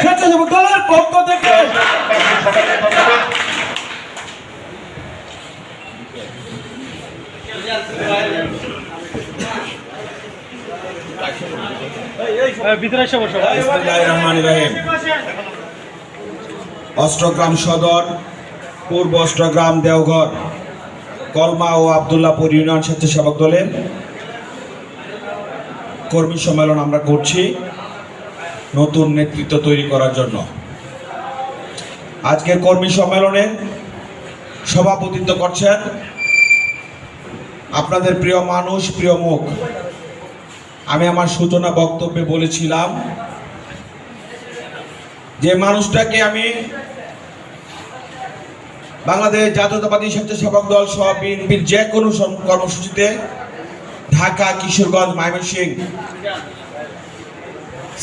স্বেচ্ছাসেবক দলের পক্ষ থেকে। অষ্টগ্রাম সদর পূর্ব অষ্টগ্রাম দেওঘর কলমা ও আবদুল্লাপুর ইউনিয়ন স্বেচ্ছাসেবক দলের কর্মী সম্মেলন আমরা করছি নতুন নেতৃত্ব তৈরি করার জন্য। আজকের কর্মী সম্মেলনে সভাপতিত্ব করছেন আপনাদের প্রিয় মানুষ, প্রিয় মুখ। আমি আমার সূচনা বক্তব্যে বলেছিলাম যে মানুষটাকে আমি বাংলাদেশ জাতীয়তাবাদী স্বেচ্ছাসেবক দল সহ বিএনপির যে কোনো কর্মসূচিতে Dhaka, Kishoreganj, Mymensingh.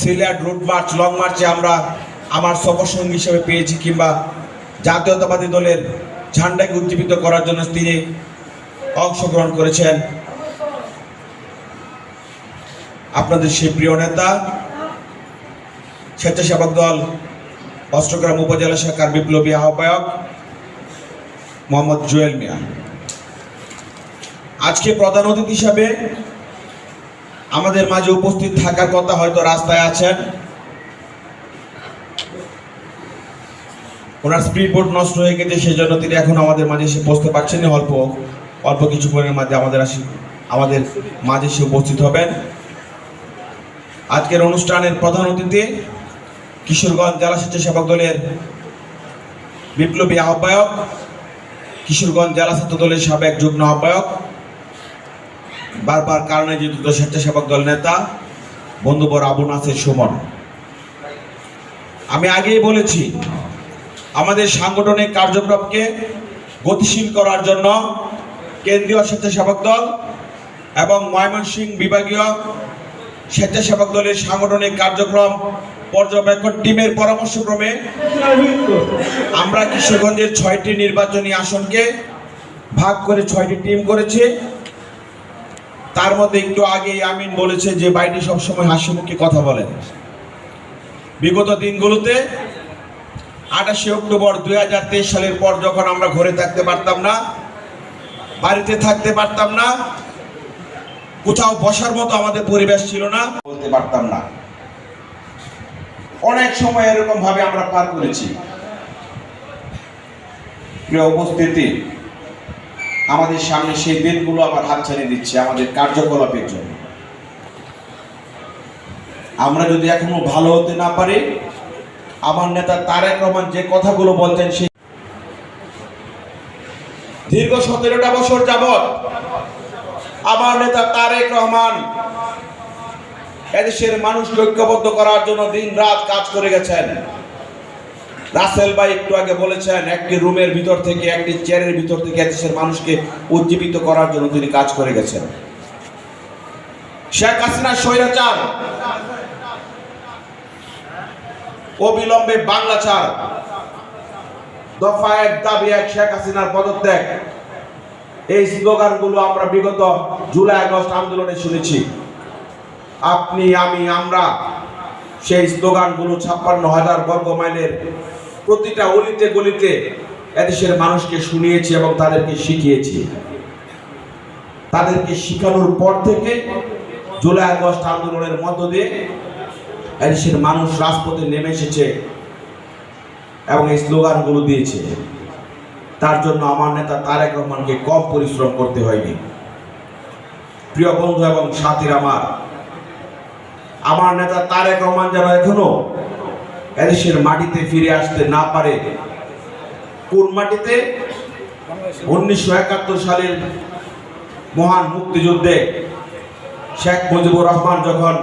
Sylhet, route march, long মার্চে আমরা আমার সফরসঙ্গী হিসেবে পেয়েছি কিংবা জাতীয়তাবাদী দলের ঝান্ডাকে উজ্জীবিত করার জন্য তিনি অংশগ্রহণ করেছেন। আপনাদের সেই প্রিয় নেতা, স্বেচ্ছাসেবক দল, অষ্টগ্রাম উপজেলা শাখার বিপ্লবী আহ্বায়ক মোহাম্মদ জুয়েল মিয়া। আজকে প্রধান অতিথি হিসাবে আমাদের মাঝে উপস্থিত থাকার কথা হয়তো রাস্তায় আছেন। ওনার স্পিড বোর্ড নষ্ট হয়ে গেছে সেই জন্য তিনি এখন আমাদের মাঝে এসে বসতে পারছেন না। অল্প অল্প কিছু পরিমাণের মাঝে আমাদের আসি, আমাদের মাঝে এসে উপস্থিত হবেন। আজকের অনুষ্ঠানের প্রধান অতিথি কিশোরগঞ্জ জেলা স্বেচ্ছাসেবক দলের বিপ্লবী আহ্বায়ক, কিশোরগঞ্জ জেলা ছাত্র দলের সাবেক যুগ্ম আহ্বায়ক। বারবার কারণে যুক্ত স্বেচ্ছাসেবক দল নেতা বন্ধুবর আবু নাসের সুমন। আমি আগেই বলেছি, আমাদের সাংগঠনিক কার্যক্রমকে গতিশীল করার জন্য কেন্দ্রীয় স্বেচ্ছাসেবক দল এবং ময়মনসিংহ বিভাগীয় স্বেচ্ছাসেবক দলের সাংগঠনিক কার্যক্রম পর্যবেক্ষণ টিমের পরামর্শক্রমে আমরা কিশোরগঞ্জের ছয়টি নির্বাচনী আসনকে ভাগ করে ছয়টি টিম করেছি। তার মধ্যে একটু আগেই আমিন বলেছে যে বাইটি সবসময় হাসি মুখে কথা বলেন। বিগত দিনগুলোতে আঠাশে অক্টোবর দু হাজার তেইশ সালের পর যখন আমরা ঘরে থাকতে পারতাম না, বাড়িতে থাকতে পারতাম না, কোথাও বসার মতো আমাদের পরিবেশ ছিল না, বলতে পারতাম না। অনেক সময় এরকম ভাবে আমরা পার করেছি। উপস্থিতি আমাদের সামনে সেই দিনগুলো আবার হাতছানি দিচ্ছে আমাদের কার্যকলাপের জন্য। আমরা যদি এখনও ভালো হতে না পারি, আমার নেতা তারেক রহমান যে কথাগুলো বলছেন সেই দীর্ঘ সতেরোটা বছর যাবত আমার নেতা তারেক রহমান এদেশের মানুষকে ঐক্যবদ্ধ করার জন্য দিন রাত কাজ করে গেছেন। রাসেল ভাই একটু আগে বলেছেন, একটি রুমের ভিতর থেকে, একটি চেয়ারের ভিতর থেকে এদেশের মানুষকে উজ্জীবিত করার জন্য তিনি কাজ করে গেছেন। শেখ হাসিনা স্বৈরাচার। অবিলম্বে বাংলা ছাড়। দফা এক দাবি এক শেখ হাসিনার পদত্যাগ। এই স্লোগানগুলো আমরা বিগত জুলাই আগস্ট আন্দোলনে শুনেছি। আপনি, আমি, আমরা সেই স্লোগানগুলো ছাপ্পান্ন হাজার বর্গ মাইলের প্রতিটা অলিতে গলিতে এদেশের মানুষকে শুনিয়েছি এবং তাদেরকে শিখিয়েছি। তাদেরকে শিখানোর পর থেকে জুলাই আগস্ট আন্দোলনের মধ্য দিয়ে এদেশের মানুষ রাজপথে নেমে এসেছে এবং এই স্লোগানগুলো দিয়েছে। তার জন্য আমার নেতা তারেক রহমানকে কম পরিশ্রম করতে হয়নি। প্রিয় বন্ধু এবং সাথীর আমার আমার নেতা তারেক রহমান যেন এখনও এদেশের মাটিতে ফিরে আসতে না পারে কোন মাটিতে? উনিশশো একাত্তর সালের মহান মুক্তিযুদ্ধে শেখ মুজিবুর রহমান যখন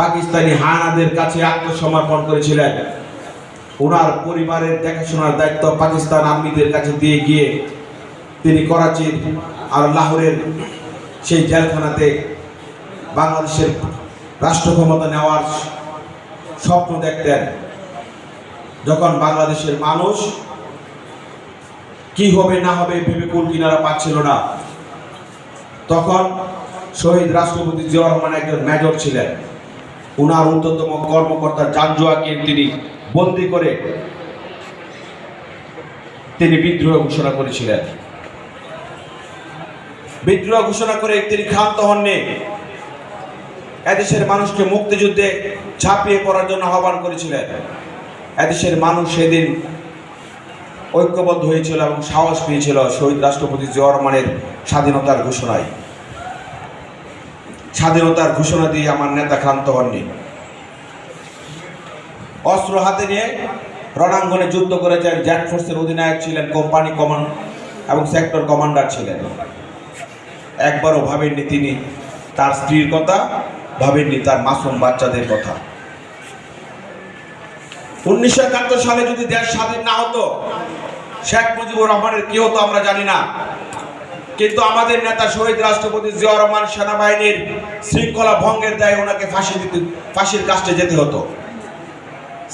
পাকিস্তানি হানাদের কাছে আত্মসমর্পণ করেছিলেন, ওনার পরিবারের দেখাশোনার দায়িত্ব পাকিস্তান আর্মিদের কাছে দিয়ে গিয়ে তিনি করাচির আর লাহোরের সেই জেলখানাতে বাংলাদেশের রাষ্ট্র ক্ষমতা নেওয়ার স্বপ্ন দেখতেন যখন বাংলাদেশের মানুষ কি হবে, না হবে ভেবে কুল কিনারা পাচ্ছিল না। তখন শহীদ রাষ্ট্রপতি জিয়া রহমান একজন মেজর ছিলেন। উনার ঊর্ধ্বতম কর্মকর্তা জানজোয়াকে তিনি বন্দি করে তিনি বিদ্রোহ ঘোষণা করেছিলেন। বিদ্রোহ ঘোষণা করে তিনি ক্ষান্ত হননি। এদেশের মানুষকে মুক্তিযুদ্ধে ঝাঁপিয়ে পড়ার জন্য আহ্বান করেছিলেন। এদেশের মানুষ সেদিন ঐক্যবদ্ধ হয়েছিল এবং সাহস পেয়েছিল শহীদ রাষ্ট্রপতি জিয়ারমানের স্বাধীনতার ঘোষণায়। স্বাধীনতার ঘোষণা দিয়ে আমার নেতা ক্ষান্ত হননি। অস্ত্র হাতে নিয়ে রণাঙ্গনে যুদ্ধ করেছেন, জ্যাট ফোর্সের অধিনায়ক ছিলেন, কোম্পানি কমান্ড এবং সেক্টর কমান্ডার ছিলেন। একবারও ভাবেননি তিনি তার স্ত্রীর কথা, ভাবেননি তার মাসুম বাচ্চাদের কথা। উনিশশো একাত্তর সালে যদি দেশ স্বাধীন না হতো, শেখ মুজিবুর রহমানের কি হতো আমরা জানি না। কিন্তু আমাদের নেতা শহীদ রাষ্ট্রপতি জিয়া রহমান সেনাবাহিনীর শৃঙ্খলা ভঙ্গের দায়ে ওনাকে ফাঁসি দিতে, ফাঁসির কাস্টে যেতে হতো।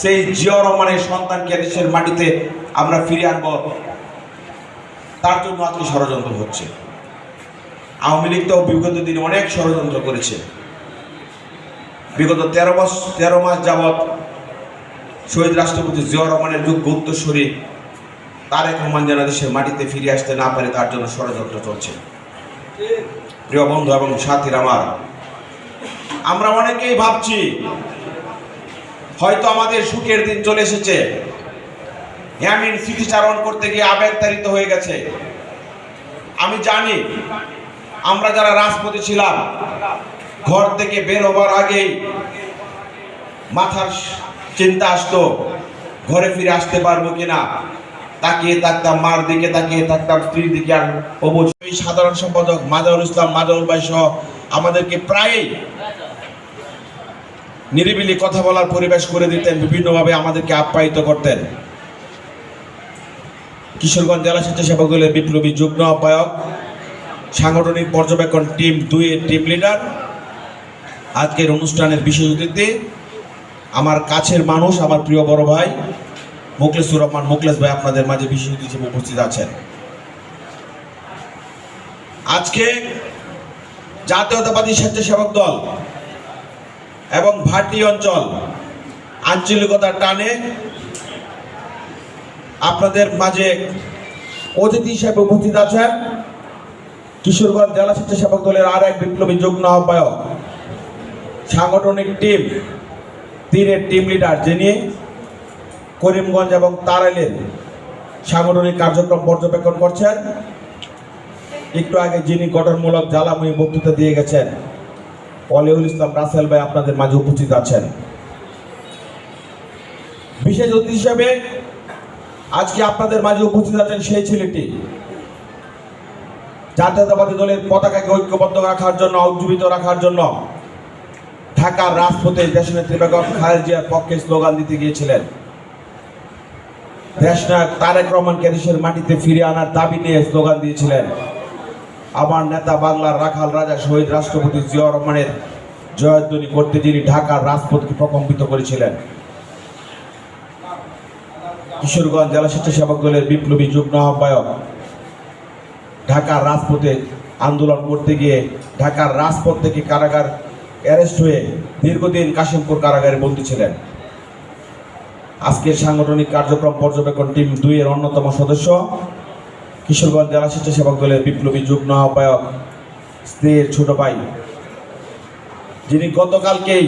সেই জিয়া রহমানের সন্তানকে দেশের মাটিতে আমরা ফিরে আনব? তার জন্য আজকে ষড়যন্ত্র হচ্ছে। আওয়ামী লীগ তো বিগত দিনে অনেক ষড়যন্ত্র করেছে। বিগত তেরো মাস তেরো মাস যাবৎ শহীদ রাষ্ট্রপতি জিয়া রহমানের যোগ্য উত্তরসূরি তারেক রহমান যেন দেশের মাটিতে ফিরে আসতে না পারে, তার জন্য ষড়যন্ত্র চলছে। প্রিয় বন্ধু এবং সাথীর আমার, আমরা অনেকেই ভাবছি, হয়তো আমাদের সুখের দিন চলে এসেছে। ইয়ামিন স্মৃতিচারণ করতে গিয়ে আবেগতাড়িত হয়ে গেছে। আমি জানি, আমরা যারা রাজপথে ছিলাম, ঘর থেকে বের হবার আগেই মাথার চিন্তা আসতো ঘরে ফিরে আসতে পারব কিনা? তাকিয়ে থাকতাম, মার দিকে তাকিয়ে থাকতাম, স্ত্রীর দিকে আর অবশ্যই সাধারণ সম্পাদক মাজাউল ইসলাম মাজাউল ভাই সহ আমাদেরকে প্রায়ই নিরিবিলি কথা বলার পরিবেশ করে দিতেন, বিভিন্নভাবে আমাদেরকে আপ্যায়িত করতেন। কিশোরগঞ্জ জেলা স্বেচ্ছাসেবক দলের বিপ্লবী যুগ্ম আহ্বায়ক, সাংগঠনিক পর্যবেক্ষণ টিম দুই টিম লিডার। আজকের অনুষ্ঠানের বিশেষ অতিথি আমার কাছের মানুষ, আমার প্রিয় বড় ভাই মোকলেসুর রহমান মোকলেস ভাই আপনাদের মাঝে বিশেষ হিসেবে উপস্থিত আছেন। আজকে জাতীয়তাবাদী স্বেচ্ছাসেবক দল এবং ভাটি অঞ্চল আঞ্চলিকতার টানে আপনাদের মাঝে অতিথি হিসেবে উপস্থিত আছেন কিশোরগঞ্জ জেলা স্বেচ্ছাসেবক দলের আর এক বিপ্লবী যুগ্ম আহ্বায়ক, সাংগঠনিক টিম তিনের টিম লিডার যিনি করিমগঞ্জ এবং তারাইলের সাংগঠনিক কার্যক্রম পর্যবেক্ষণ করছেন, একটু আগে যিনি গঠনমূলক জ্বালাময়ী বক্তৃতা দিয়ে গেছেন, অলিউল ইসলাম রাসেল ভাই আপনাদের মাঝে উপস্থিত আছেন। বিশেষ অতিথি হিসেবে আজকে আপনাদের মাঝে উপস্থিত আছেন সেই ছেলেটি। জাতীয়তাবাদী দলের পতাকাকে ঐক্যবদ্ধ রাখার জন্য, উজ্জীবিত রাখার জন্য ঢাকার রাজপথে দেশনেত্রী বেগম খালেদা জিয়ার পক্ষে স্লোগান দিতে গিয়েছিলেন। দেশনায়ক তারেক রহমানকে দেশের মাটিতে ফিরে আনার দাবি নিয়ে স্লোগান দিয়েছিলেন। আমার নেতা বাংলার রাখাল রাজা, শহীদ রাষ্ট্রপতি জিয়া রহমানের জয়ধ্বনি করতে যিনি ঢাকার রাজপথকে প্রকম্পিত করেছিলেন। কিশোরগঞ্জ জেলা স্বেচ্ছাসেবক দলের বিপ্লবী যুগ্ম আহ্বায়ক ঢাকার রাজপথে আন্দোলন করতে গিয়ে ঢাকার রাজপথ থেকে কারাগার অ্যারেস্ট হয়ে দীর্ঘদিন কাশিমপুর কারাগারে বন্দী ছিলেন। আজকের সাংগঠনিক কার্যক্রম পর্যবেক্ষণ টিম দুই এর অন্যতম সদস্য। কিশোরগঞ্জ জেলা স্বেচ্ছাসেবক দলের বিপ্লবী যুগ্ম আহ্বায়ক স্ত্রীর ছোট ভাই। যিনি গতকালকেই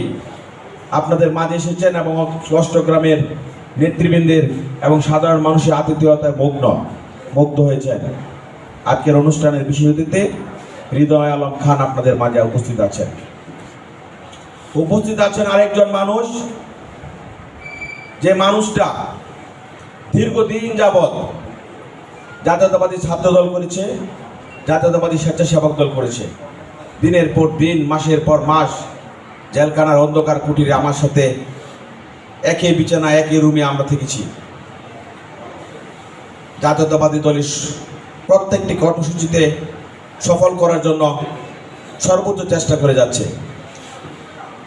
আপনাদের মাঝে এসেছেন এবং অষ্টগ্রামের নেতৃবৃন্দের এবং সাধারণ মানুষের আতিথেয়তায় মগ্ন, মুগ্ধ হয়েছেন। আজকের অনুষ্ঠানের বিশেষ অতিথি হৃদয় আলম খান আপনাদের মাঝে উপস্থিত আছেন। উপস্থিত আছেন আরেকজন মানুষ, যে মানুষটা দীর্ঘদিন যাবৎ জাতীয়তাবাদী ছাত্র দল করেছে, জাতীয়তাবাদী স্বেচ্ছাসেবক দল করেছে। দিনের পর দিন, মাসের পর মাস, জেলখানার অন্ধকার কুটিরে আমার সাথে একই বিছানা একই রুমে আমরা থেকেছি। জাতীয়তাবাদী দলের প্রত্যেকটি কর্মসূচিতে সফল করার জন্য সর্বোচ্চ চেষ্টা করে যাচ্ছে।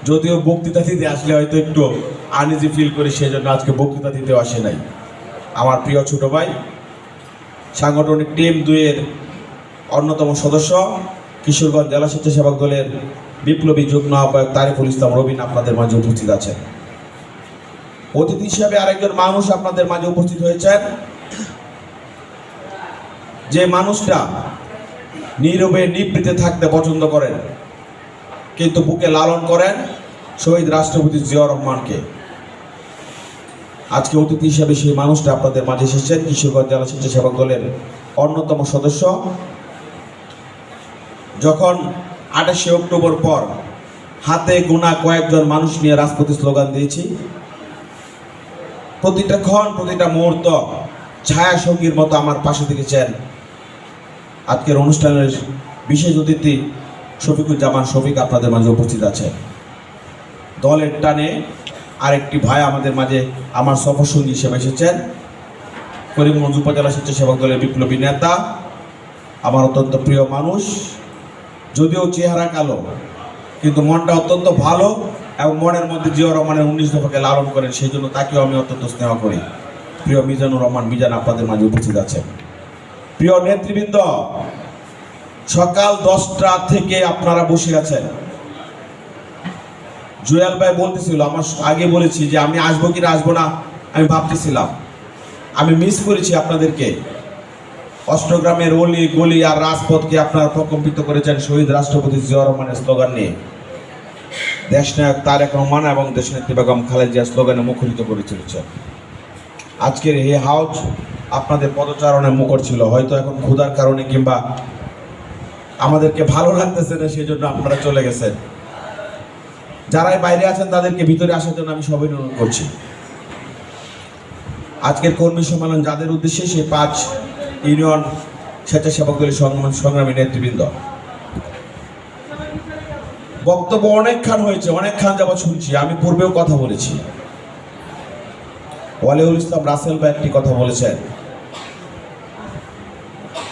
যদিও বক্তৃতা দিতে আসলে হয়তো একটু আনইজি ফিল করি সেই জন্য আজকে বক্তৃতা দিতেও আসে নাই। আমার প্রিয় ছোট ভাই, সাংগঠনিক টিম দুয়ের অন্যতম সদস্য, কিশোরগঞ্জ জেলা স্বেচ্ছাসেবক দলের বিপ্লবী যুগ্ম আহ্বায়ক তারিফুল ইসলাম রবিন আপনাদের মাঝে উপস্থিত আছেন। অতিথি হিসাবে আরেকজন মানুষ আপনাদের মাঝে উপস্থিত হয়েছেন। যে মানুষটা নীরবে নিবৃতে থাকতে পছন্দ করেন কিন্তু বুকে লালন করেন শহীদ রাষ্ট্রপতি জিয়া রহমানকে। আজকে অতিথি হিসাবে সেই মানুষটা আপনাদের মাঝে এসেছেন কিশোরগঞ্জ জেলা স্বেচ্ছাসেবক দলের অন্যতম সদস্য। যখন আঠাশে অক্টোবর পর হাতে গোনা কয়েকজন মানুষ নিয়ে রাজপথে স্লোগান দিয়েছি, প্রতিটা ক্ষণ, প্রতিটা মুহূর্ত ছায়া সঙ্গীর মতো আমার পাশে থেকেছেন। আজকের অনুষ্ঠানের বিশেষ অতিথি শফিকুজ্জামান শফিক আপনাদের মাঝে উপস্থিত আছে। দলের টানে আরেকটি ভাই আমাদের মাঝে আমার সফরসঙ্গী হিসেবে এসেছেন। করিমগঞ্জ উপজেলা স্বেচ্ছাসেবক দলের বিপ্লবী নেতা, আমার অত্যন্ত প্রিয় মানুষ, যদিও চেহারা কালো, কিন্তু মনটা অত্যন্ত ভালো এবং মনের মধ্যে জিয়া রহমানের উনিশ দফাকে লালন করেন, সেই জন্য তাকেও আমি অত্যন্ত স্নেহ করি। প্রিয় মিজানুর রহমান মিজান আপনাদের মাঝে উপস্থিত আছেন। প্রিয় নেতৃবৃন্দ সকাল দশটা থেকে আপনারা বসে আছেন। জুয়েল ভাই বলতেছিল, আমার আগে বলেছি যে আমি আসব কি না আসব না, আমি ভাবতেছিলাম। আমি মিস করেছি আপনাদেরকে। অষ্টগ্রামের অলি গলি আর রাজপথকে আপনারা প্রকম্পিত করেছেন শহীদ রাষ্ট্রপতি জিয়া রহমানের স্লোগান নিয়ে। দেশনায়ক তারেক রহমান এবং দেশনেত্রী বেগম খালেদা জিয়া স্লোগানে মুখরিত করে চলেছেন আজকের এই হাউজ আপনাদের পদচারণে মুখর ছিল, হয়তো এখন ক্ষুধার কারণে কিংবা আমাদেরকে ভালো লাগতেছে না সেই জন্য আপনারা চলে গেছেন। যারাই বাইরে আছেন, তাদেরকে ভিতরে আসার জন্য আমি সবাই অনুরোধ করছি। আজকের কর্মী সম্মেলন যাদের উদ্দেশ্যে, সেই পাঁচ ইউনিয়ন স্বেচ্ছাসেবক দলের সংগ্রামী নেতৃবৃন্দ। বক্তব্য অনেকক্ষণ হয়েছে, অনেকক্ষণ যাবৎ শুনছি, আমি পূর্বেও কথা বলেছি। ওয়ালিউল ইসলাম রাসেল ভাই একটি কথা বলেছেন।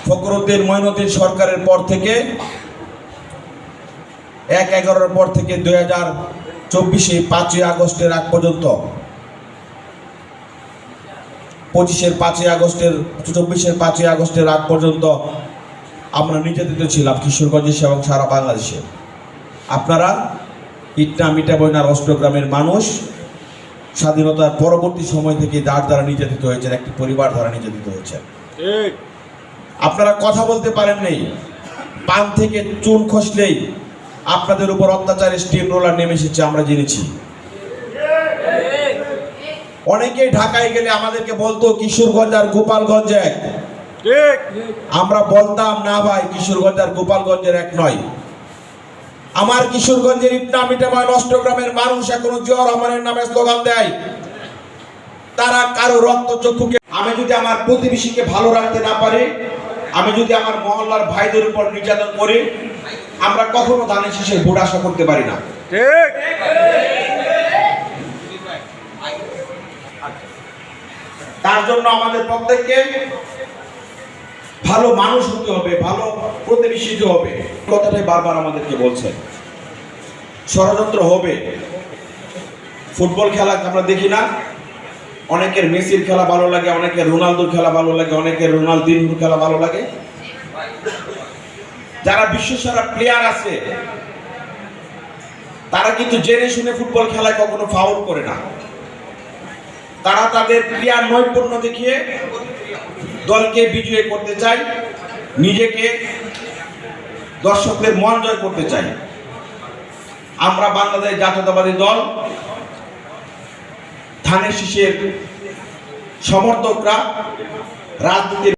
ফখরুদ্দিন মঈনুদ্দিন সরকারের পর থেকে এক এগারোর পর থেকে দুই হাজার চব্বিশে পাঁচই আগস্টের আগ পর্যন্ত, পঁচিশের পাঁচই আগস্টের, চব্বিশের পাঁচই আগস্টের আগ পর্যন্ত আমরা নির্যাতিত ছিলাম কিশোরগঞ্জে এবং সারা বাংলাদেশে। আপনারা ইটনা মিটা বইনার অষ্টগ্রামের মানুষ, স্বাধীনতার পরবর্তী সময় থেকে যার দ্বারা নির্যাতিত হয়েছেন, একটি পরিবার দ্বারা নির্যাতিত হয়েছেন। আপনারা কথা বলতে পারেন নেই। পান থেকে চুন খসলেই আপনাদের উপর অত্যাচারের স্টিম রোলার নেমে এসেছে আমরা জেনেছি। অনেকেই ঢাকায় গেলে আমাদেরকে বলতো কিশোরগঞ্জ আর গোপালগঞ্জ এক। আমরা বলতাম না ভাই কিশোরগঞ্জ আর গোপালগঞ্জের এক নয়। আমার কিশোরগঞ্জের ইটনা মিটাময় নষ্টগ্রামের মানুষ এখনও জিয়া রহমানের নামে স্লোগান দেয়। তারা কারও রক্ত চক্ষুকে আমি যদি আমার প্রতিবেশীকে ভালো রাখতে না পারি আমি যদি আমার মহল্লার ভাইদের উপর নির্যাতন করি আমরা কখনো ধানের শেষের ভোট আশা করতে পারি না। ঠিক। তার জন্য আমাদের প্রত্যেককে ভালো মানুষ হতে হবে ভালো প্রতিবেশী হতে হবে। কথাটাই বারবার আমাদেরকে বলছেন ষড়যন্ত্র হবে। ফুটবল খেলা আমরা দেখি না। অনেকের মেসির খেলা ভালো লাগে, অনেকের রোনালদোর খেলা ভালো লাগে, অনেকের রোনালদিনোর খেলা ভালো লাগে। যারা বিশ্বসেরা প্লেয়ার আছে, তারা কিন্তু জেনে শুনে ফুটবল খেলায় কখনো ফাউল করে না। তারা তাদের ক্রিয়ার নৈপুণ্য দেখিয়ে দলকে বিজয়ী করতে চায়, নিজেকে দর্শকদের মন জয় করতে চাই আমরা বাংলাদেশ জাতীয়তাবাদী দল ধানের শীষের সমর্থকরা রাজনীতির